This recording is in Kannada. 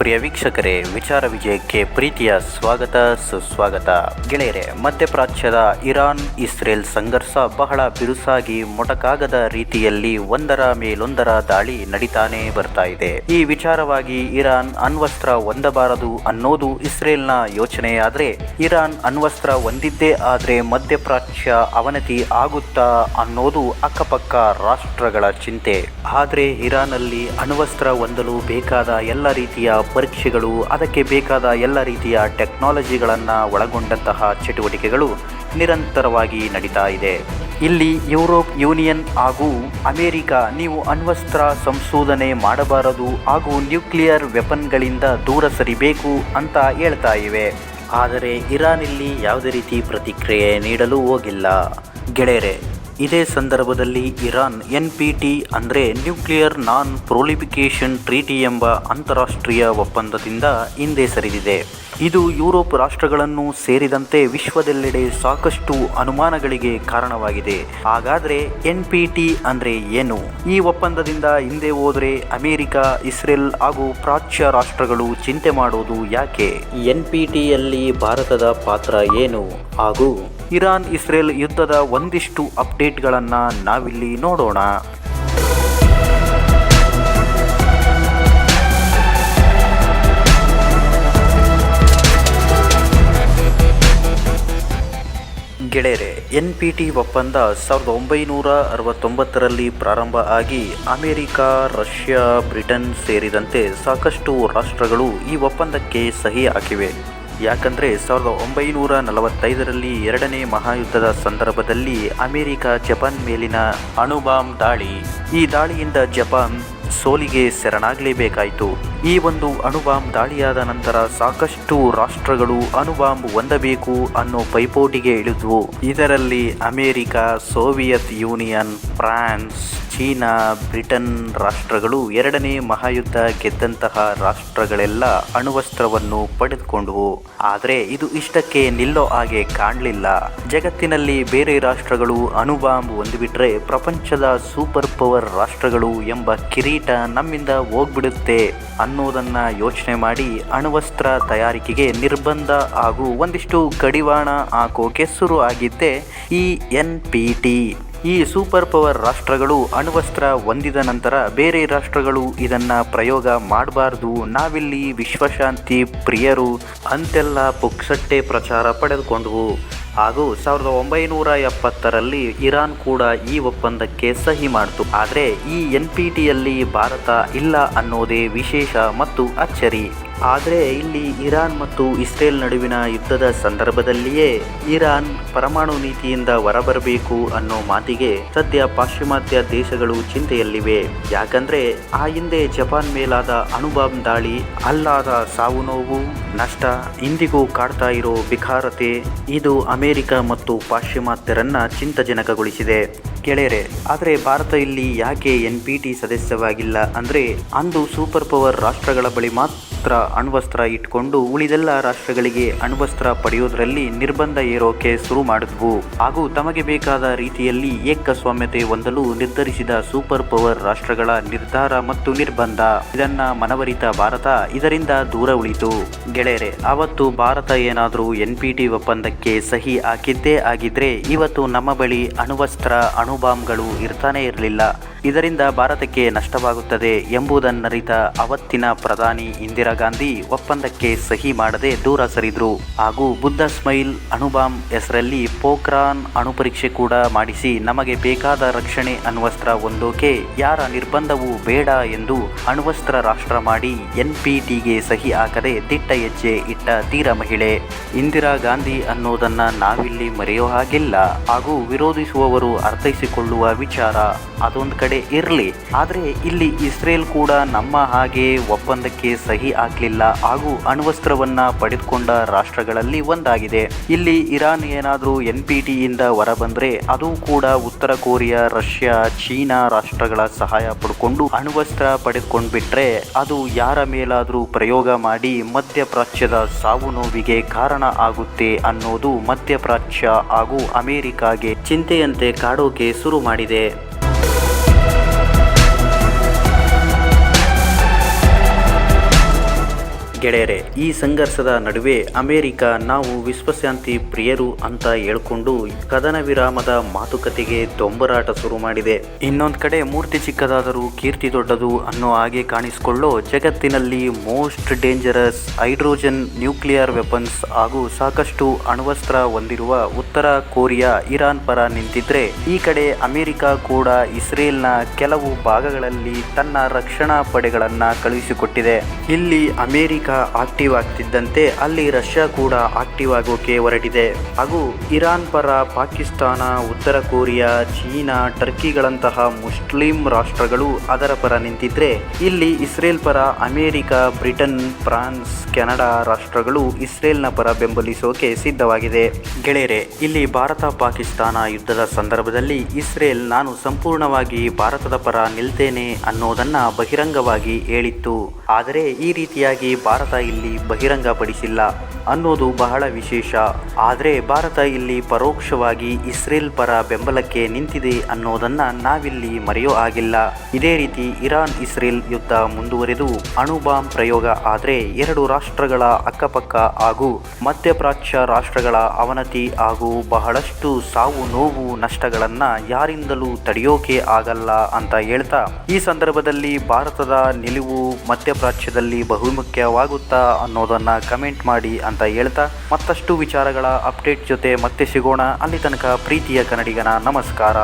ಪ್ರಿಯ ವೀಕ್ಷಕರೇ, ವಿಚಾರ ವಿಜಯಕ್ಕೆ ಪ್ರೀತಿಯ ಸ್ವಾಗತ, ಸುಸ್ವಾಗತ. ಗೆಳೆಯರೆ ಮಧ್ಯಪ್ರಾಚ್ಯದ ಇರಾನ್, ಇಸ್ರೇಲ್ ಸಂಘರ್ಷ ಬಹಳ ಬಿರುಸಾಗಿ ಮೊಟಕಾಗದ ರೀತಿಯಲ್ಲಿ ಒಂದರ ಮೇಲೊಂದರ ದಾಳಿ ನಡೀತಾನೆ ಬರ್ತಾ ಇದೆ. ಈ ವಿಚಾರವಾಗಿ ಇರಾನ್ ಅಣ್ವಸ್ತ್ರ ಹೊಂದಬಾರದು ಅನ್ನೋದು ಇಸ್ರೇಲ್ನ ಯೋಚನೆಯಾದ್ರೆ ಇರಾನ್ ಅಣ್ವಸ್ತ್ರ ಹೊಂದಿದ್ದೇ ಆದ್ರೆ ಮಧ್ಯಪ್ರಾಚ್ಯ ಅವನತಿ ಆಗುತ್ತಾ ಅನ್ನೋದು ಅಕ್ಕಪಕ್ಕ ರಾಷ್ಟ್ರಗಳ ಚಿಂತೆ. ಆದ್ರೆ ಇರಾನಲ್ಲಿ ಅಣ್ವಸ್ತ್ರ ಹೊಂದಲು ಬೇಕಾದ ಎಲ್ಲ ರೀತಿಯ ಪರೀಕ್ಷೆಗಳು, ಅದಕ್ಕೆ ಬೇಕಾದ ಎಲ್ಲ ರೀತಿಯ ಟೆಕ್ನಾಲಜಿಗಳನ್ನು ಒಳಗೊಂಡಂತಹ ಚಟುವಟಿಕೆಗಳು ನಿರಂತರವಾಗಿ ನಡೀತಾ ಇದೆ. ಇಲ್ಲಿ ಯುರೋಪ್ ಯೂನಿಯನ್ ಹಾಗೂ ಅಮೆರಿಕ ನೀವು ಅಣ್ವಸ್ತ್ರ ಸಂಶೋಧನೆ ಮಾಡಬಾರದು ಹಾಗೂ ನ್ಯೂಕ್ಲಿಯರ್ ವೆಪನ್ಗಳಿಂದ ದೂರ ಸರಿಬೇಕು ಅಂತ ಹೇಳ್ತಾ ಇವೆ. ಆದರೆ ಇರಾನ್ ಇಲ್ಲಿ ಯಾವುದೇ ರೀತಿ ಪ್ರತಿಕ್ರಿಯೆ ನೀಡಲು ಹೋಗಿಲ್ಲ. ಗೆಳೆಯರೆ ಇದೇ ಸಂದರ್ಭದಲ್ಲಿ ಇರಾನ್ ಎನ್ ಪಿ ಟಿ ಅಂದರೆ ನ್ಯೂಕ್ಲಿಯರ್ ನಾನ್ ಪ್ರೊಲಿಫಿಕೇಷನ್ ಟ್ರೀಟಿ ಎಂಬ ಅಂತಾರಾಷ್ಟ್ರೀಯ ಒಪ್ಪಂದದಿಂದ ಹಿಂದೆ ಸರಿದಿದೆ. ಇದು ಯುರೋಪ್ ರಾಷ್ಟ್ರಗಳನ್ನು ಸೇರಿದಂತೆ ವಿಶ್ವದೆಲ್ಲೆಡೆ ಸಾಕಷ್ಟು ಅನುಮಾನಗಳಿಗೆ ಕಾರಣವಾಗಿದೆ. ಹಾಗಾದರೆ ಎನ್ ಪಿ ಟಿ ಅಂದರೆ ಏನು? ಈ ಒಪ್ಪಂದದಿಂದ ಹಿಂದೆ ಹೋದರೆ ಅಮೆರಿಕ, ಇಸ್ರೇಲ್ ಹಾಗೂ ಪ್ರಾಚ್ಯ ರಾಷ್ಟ್ರಗಳು ಚಿಂತೆ ಮಾಡೋದು ಯಾಕೆ? ಎನ್ ಪಿ ಟಿಯಲ್ಲಿ ಭಾರತದ ಪಾತ್ರ ಏನು? ಹಾಗೂ ಇರಾನ್ ಇಸ್ರೇಲ್ ಯುದ್ಧದ ಒಂದಿಷ್ಟು ಅಪ್ಡೇಟ್ಗಳನ್ನು ನಾವಿಲ್ಲಿ ನೋಡೋಣ. ಗೆಳೆಯರೆ ಎನ್ ಪಿ ಟಿ ಒಪ್ಪಂದ ಸಾವಿರದ ಒಂಬೈನೂರ ಅರವತ್ತೊಂಬತ್ತರಲ್ಲಿ ಪ್ರಾರಂಭ ಆಗಿ ಅಮೆರಿಕ, ರಷ್ಯಾ, ಬ್ರಿಟನ್ ಸೇರಿದಂತೆ ಸಾಕಷ್ಟು ರಾಷ್ಟ್ರಗಳು ಈ ಒಪ್ಪಂದಕ್ಕೆ ಸಹಿ ಹಾಕಿವೆ. ಯಾಕಂದರೆ ಸಾವಿರದ ಒಂಬೈನೂರ ನಲವತ್ತೈದರಲ್ಲಿ ಎರಡನೇ ಮಹಾಯುದ್ಧದ ಸಂದರ್ಭದಲ್ಲಿ ಅಮೆರಿಕ ಜಪಾನ್ ಮೇಲಿನ ಅಣುಬಾಂಬ್ ದಾಳಿ. ಈ ದಾಳಿಯಿಂದ ಜಪಾನ್ ಸೋಲಿಗೆ ಶರಣಾಗಲೇಬೇಕಾಯಿತು. ಈ ಒಂದು ಅಣುಬಾಂಬ್ ದಾಳಿಯಾದ ನಂತರ ಸಾಕಷ್ಟು ರಾಷ್ಟ್ರಗಳು ಅಣುಬಾಂಬ್ ಹೊಂದಬೇಕು ಅನ್ನೋ ಪೈಪೋಟಿಗೆ ಇಳಿದ್ವು. ಇದರಲ್ಲಿ America, Soviet Union, France, China, Britain ರಾಷ್ಟ್ರಗಳು ಎರಡನೇ ಮಹಾಯುದ್ಧ ಗೆದ್ದಂತಹ ರಾಷ್ಟ್ರಗಳೆಲ್ಲ ಅಣುವಸ್ತ್ರವನ್ನು ಪಡೆದುಕೊಂಡವು. ಆದರೆ ಇದು ಇಷ್ಟಕ್ಕೆ ನಿಲ್ಲೋ ಹಾಗೆ ಕಾಣಲಿಲ್ಲ. ಜಗತ್ತಿನಲ್ಲಿ ಬೇರೆ ರಾಷ್ಟ್ರಗಳು ಅಣುಬಾಂಬ್ ಹೊಂದಿಬಿಟ್ರೆ ಪ್ರಪಂಚದ ಸೂಪರ್ ಪವರ್ ರಾಷ್ಟ್ರಗಳು ಎಂಬ ಕಿರೀಟ ನಮ್ಮಿಂದ ಹೋಗ್ಬಿಡುತ್ತೆ. ಅನ್ನೋದನ್ನ ಯೋಚನೆ ಮಾಡಿ ಅಣುವಸ್ತ್ರ ತಯಾರಿಕೆಗೆ ನಿರ್ಬಂಧ ಹಾಗೂ ಒಂದಿಷ್ಟು ಕಡಿವಾಣ ಹಾಕೋಕೆ ಶುರು ಆಗಿದ್ದೆ ಈ ಎನ್ ಪಿ ಟಿ. ಈ ಸೂಪರ್ ಪವರ್ ರಾಷ್ಟ್ರಗಳು ಅಣುವಸ್ತ್ರ ಹೊಂದಿದ ನಂತರ ಬೇರೆ ರಾಷ್ಟ್ರಗಳು ಇದನ್ನು ಪ್ರಯೋಗ ಮಾಡಬಾರ್ದು. ನಾವಿಲ್ಲಿ ವಿಶ್ವಶಾಂತಿ ಪ್ರಿಯರು ಅಂತೆಲ್ಲ ಪುಕ್ಸಟ್ಟೆ ಪ್ರಚಾರ ಪಡೆದುಕೊಂಡವು. ಹಾಗೂ ಸಾವಿರದ ಒಂಬೈನೂರ ಎಪ್ಪತ್ತರಲ್ಲಿ ಇರಾನ್ ಕೂಡ ಈ ಒಪ್ಪಂದಕ್ಕೆ ಸಹಿ ಮಾಡಿತು. ಆದರೆ ಈ ಎನ್ ಪಿ ಟಿಯಲ್ಲಿ ಭಾರತ ಇಲ್ಲ ಅನ್ನೋದೇ ವಿಶೇಷ ಮತ್ತು ಅಚ್ಚರಿ. ಆದರೆ ಇಲ್ಲಿ ಇರಾನ್ ಮತ್ತು ಇಸ್ರೇಲ್ ನಡುವಿನ ಯುದ್ಧದ ಸಂದರ್ಭದಲ್ಲಿಯೇ ಇರಾನ್ ಪರಮಾಣು ನೀತಿಯಿಂದ ಹೊರಬರಬೇಕು ಅನ್ನೋ ಮಾತಿಗೆ ಸದ್ಯ ಪಾಶ್ಚಿಮಾತ್ಯ ದೇಶಗಳು ಚಿಂತೆಯಲ್ಲಿವೆ. ಯಾಕಂದ್ರೆ ಆ ಹಿಂದೆ ಜಪಾನ್ ಮೇಲಾದ ಅಣುಬಾಂಬ್ ದಾಳಿ, ಅಲ್ಲಾದ ಸಾವು ನೋವು, ನಷ್ಟ, ಇಂದಿಗೂ ಕಾಡ್ತಾ ಇರೋ ಬಿಖಾರತೆ ಇದು ಅಮೆರಿಕ ಮತ್ತು ಪಾಶ್ಚಿಮಾತ್ಯರನ್ನ ಚಿಂತಜನಕಗೊಳಿಸಿದೆ. ಗೆಳೆಯರೆ, ಆದರೆ ಭಾರತ ಇಲ್ಲಿ ಯಾಕೆ ಎನ್ ಪಿ ಟಿ ಸದಸ್ಯವಾಗಿಲ್ಲ ಅಂದರೆ ಅಂದು ಸೂಪರ್ ಪವರ್ ರಾಷ್ಟ್ರಗಳ ಬಳಿ ಮಾತ್ರ ಅಣ್ವಸ್ತ್ರ ಇಟ್ಕೊಂಡು ಉಳಿದೆಲ್ಲ ರಾಷ್ಟ್ರಗಳಿಗೆ ಅಣ್ವಸ್ತ್ರ ಪಡೆಯೋದ್ರಲ್ಲಿ ನಿರ್ಬಂಧ ಏರೋಕೆ ಶುರು ಮಾಡಿದ್ವು. ಹಾಗೂ ತಮಗೆ ಬೇಕಾದ ರೀತಿಯಲ್ಲಿ ಏಕಸ್ವಾಮ್ಯತೆ ಹೊಂದಲು ನಿರ್ಧರಿಸಿದ ಸೂಪರ್ ಪವರ್ ರಾಷ್ಟ್ರಗಳ ನಿರ್ಧಾರ ಮತ್ತು ನಿರ್ಬಂಧ. ಇದನ್ನ ಮನವರಿತ ಭಾರತ ಇದರಿಂದ ದೂರ ಉಳಿತು. ಗೆಳೆಯರೆ ಅವತ್ತು ಭಾರತ ಏನಾದರೂ ಎನ್ ಪಿ ಟಿ ಒಪ್ಪಂದಕ್ಕೆ ಸಹಿ ಹಾಕಿದ್ದೇ ಆಗಿದ್ರೆ ಇವತ್ತು ನಮ್ಮ ಬಳಿ ಅಣುವಸ್ತ್ರ, ಅಣುಬಾಂಬ್ಗಳು ಇರ್ತಾನೆ ಇರಲಿಲ್ಲ. ಇದರಿಂದ ಭಾರತಕ್ಕೆ ನಷ್ಟವಾಗುತ್ತದೆ ಎಂಬುದನ್ನರಿತ ಅವತ್ತಿನ ಪ್ರಧಾನಿ ಇಂದಿರಾ ಗಾಂಧಿ ಒಪ್ಪಂದಕ್ಕೆ ಸಹಿ ಮಾಡದೆ ದೂರ ಸರಿದ್ರು. ಹಾಗೂ ಬುದ್ಧ ಸ್ಮೈಲ್ ಅಣುಬಾಂಬ್ ಹೆಸರಲ್ಲಿ ಪೋಖ್ರಾನ್ ಅಣು ಪರೀಕ್ಷೆ ಕೂಡ ಮಾಡಿಸಿ ನಮಗೆ ಬೇಕಾದ ರಕ್ಷಣೆ ಅಣ್ವಸ್ತ್ರ ಒಂದೋಕೆ ಯಾರ ನಿರ್ಬಂಧವೂ ಬೇಡ ಎಂದು ಅಣ್ವಸ್ತ್ರ ರಾಷ್ಟ್ರ ಮಾಡಿ ಎನ್ಪಿಟಿಗೆ ಸಹಿ ಹಾಕದೆ ದಿಟ್ಟ ಹೆಜ್ಜೆ ಇಟ್ಟ ತೀರ ಮಹಿಳೆ. ಇಂದಿರಾ ಗಾಂಧಿ ಅನ್ನೋದನ್ನ ನಾವಿಲ್ಲಿ ಮರೆಯೋ ಹಾಗಿಲ್ಲ. ಹಾಗೂ ವಿರೋಧಿಸುವವರು ಅರ್ಥೈಸಿಕೊಳ್ಳುವ ವಿಚಾರ ಅದೊಂದು ಇರಲಿ. ಆದರೆ ಇಲ್ಲಿ ಇಸ್ರೇಲ್ ಕೂಡ ನಮ್ಮ ಹಾಗೆ ಒಪ್ಪಂದಕ್ಕೆ ಸಹಿ ಹಾಕಲಿಲ್ಲ. ಹಾಗೂ ಅಣ್ವಸ್ತ್ರವನ್ನ ಪಡೆದುಕೊಂಡ ರಾಷ್ಟ್ರಗಳಲ್ಲಿ ಒಂದಾಗಿದೆ. ಇಲ್ಲಿ ಇರಾನ್ ಏನಾದರೂ ಎನ್ ಪಿ ಟಿಯಿಂದ ಹೊರಬಂದ್ರೆ ಅದು ಕೂಡ ಉತ್ತರ ಕೊರಿಯಾ, ರಷ್ಯಾ, ಚೀನಾ ರಾಷ್ಟ್ರಗಳ ಸಹಾಯ ಪಡ್ಕೊಂಡು ಅಣ್ವಸ್ತ್ರ ಪಡೆದುಕೊಂಡು ಬಿಟ್ರೆ ಅದು ಯಾರ ಮೇಲಾದರೂ ಪ್ರಯೋಗ ಮಾಡಿ ಮಧ್ಯಪ್ರಾಚ್ಯದ ಸಾವು ನೋವಿಗೆ ಕಾರಣ ಆಗುತ್ತೆ ಅನ್ನೋದು ಮಧ್ಯಪ್ರಾಚ್ಯ ಹಾಗೂ ಅಮೆರಿಕಾಗೆ ಚಿಂತೆಯಂತೆ ಕಾಡೋಕೆ ಶುರು ಮಾಡಿದೆ. ಗೆಳೆಯರೆ, ಈ ಸಂಘರ್ಷದ ನಡುವೆ ಅಮೆರಿಕ ನಾವು ವಿಶ್ವಶಾಂತಿ ಪ್ರಿಯರು ಅಂತ ಹೇಳ್ಕೊಂಡು ಕದನ ವಿರಾಮದ ಮಾತುಕತೆಗೆ ದೊಂಬರಾಟ ಶುರು ಮಾಡಿದೆ. ಇನ್ನೊಂದು ಕಡೆ ಮೂರ್ತಿ ಚಿಕ್ಕದಾದರೂ ಕೀರ್ತಿ ದೊಡ್ಡದು ಅನ್ನೋ ಹಾಗೆ ಕಾಣಿಸಿಕೊಳ್ಳೋ ಜಗತ್ತಿನಲ್ಲಿ most dangerous hydrogen nuclear weapons ಹಾಗೂ ಸಾಕಷ್ಟು ಅಣ್ವಸ್ತ್ರ ಹೊಂದಿರುವ ಉತ್ತರ ಕೊರಿಯಾ, ಇರಾನ್ ಪರ ನಿಂತಿದ್ರೆ, ಈ ಕಡೆ ಅಮೆರಿಕ ಕೂಡ ಇಸ್ರೇಲ್ನ ಕೆಲವು ಭಾಗಗಳಲ್ಲಿ ತನ್ನ ರಕ್ಷಣಾ ಪಡೆಗಳನ್ನು ಕಳುಹಿಸಿಕೊಟ್ಟಿದೆ. ಇಲ್ಲಿ ಅಮೆರಿಕ ಆಕ್ಟಿವ್ ಆಗ್ತಿದ್ದಂತೆ ಅಲ್ಲಿ ರಷ್ಯಾ ಕೂಡ ಆಕ್ಟಿವ್ ಆಗೋಕೆ ಹೊರಟಿದೆ. ಹಾಗೂ ಇರಾನ್ ಪರ ಪಾಕಿಸ್ತಾನ, ಉತ್ತರ ಕೊರಿಯಾ, ಚೀನಾ, ಟರ್ಕಿಗಳಂತಹ ಮುಸ್ಲಿಂ ರಾಷ್ಟ್ರಗಳು ಅದರ ಪರ ನಿಂತಿದ್ರೆ, ಇಲ್ಲಿ ಇಸ್ರೇಲ್ ಪರ ಅಮೆರಿಕ, ಬ್ರಿಟನ್, ಫ್ರಾನ್ಸ್, ಕೆನಡಾ ರಾಷ್ಟ್ರಗಳು ಇಸ್ರೇಲ್ನ ಪರ ಬೆಂಬಲಿಸೋಕೆ ಸಿದ್ಧವಾಗಿದೆ. ಗೆಳೆಯರೆ, ಇಲ್ಲಿ ಭಾರತ ಪಾಕಿಸ್ತಾನ ಯುದ್ಧದ ಸಂದರ್ಭದಲ್ಲಿ ಇಸ್ರೇಲ್ ನಾನು ಸಂಪೂರ್ಣವಾಗಿ ಭಾರತದ ಪರ ನಿಲ್ತೇನೆ ಅನ್ನೋದನ್ನ ಬಹಿರಂಗವಾಗಿ ಹೇಳಿತ್ತು. ಆದರೆ ಈ ರೀತಿಯಾಗಿ ಭಾರತ ಇಲ್ಲಿ ಬಹಿರಂಗಪಡಿಸಿಲ್ಲ. ಅನ್ನೋದು ಬಹಳ ವಿಶೇಷ. ಆದರೆ ಭಾರತ ಇಲ್ಲಿ ಪರೋಕ್ಷವಾಗಿ ಇಸ್ರೇಲ್ ಪರ ಬೆಂಬಲಕ್ಕೆ ನಿಂತಿದೆ ಅನ್ನೋದನ್ನ ನಾವಿಲ್ಲಿ ಮರೆಯೋ ಆಗಿಲ್ಲ ಇದೇ ರೀತಿ ಇರಾನ್ ಇಸ್ರೇಲ್ ಯುದ್ಧ ಮುಂದುವರೆದು ಅಣು ಬಾಂಬ್ ಪ್ರಯೋಗ ಆದರೆ ಎರಡು ರಾಷ್ಟ್ರಗಳ ಅಕ್ಕಪಕ್ಕ ಹಾಗೂ ಮಧ್ಯಪ್ರಾಚ್ಯ ರಾಷ್ಟ್ರಗಳ ಅವನತಿ ಹಾಗೂ ಬಹಳಷ್ಟು ಸಾವು ನೋವು ನಷ್ಟಗಳನ್ನ ಯಾರಿಂದಲೂ ತಡೆಯೋಕೆ ಆಗಲ್ಲ ಅಂತ ಹೇಳ್ತಾ, ಈ ಸಂದರ್ಭದಲ್ಲಿ ಭಾರತದ ನಿಲುವು ಮಧ್ಯಪ್ರಾಚ್ಯದಲ್ಲಿ ಬಹುಮುಖ್ಯವಾಗುತ್ತಾ ಅನ್ನೋದನ್ನ ಕಮೆಂಟ್ ಮಾಡಿ ಅಂತ ಹೇಳ್ತಾ ಮತ್ತಷ್ಟು ವಿಚಾರಗಳ ಅಪ್ಡೇಟ್ ಜೊತೆ ಮತ್ತೆ ಸಿಗೋಣ. ಅಲ್ಲಿ ತನಕ ಪ್ರೀತಿಯ ಕನ್ನಡಿಗನ ನಮಸ್ಕಾರ.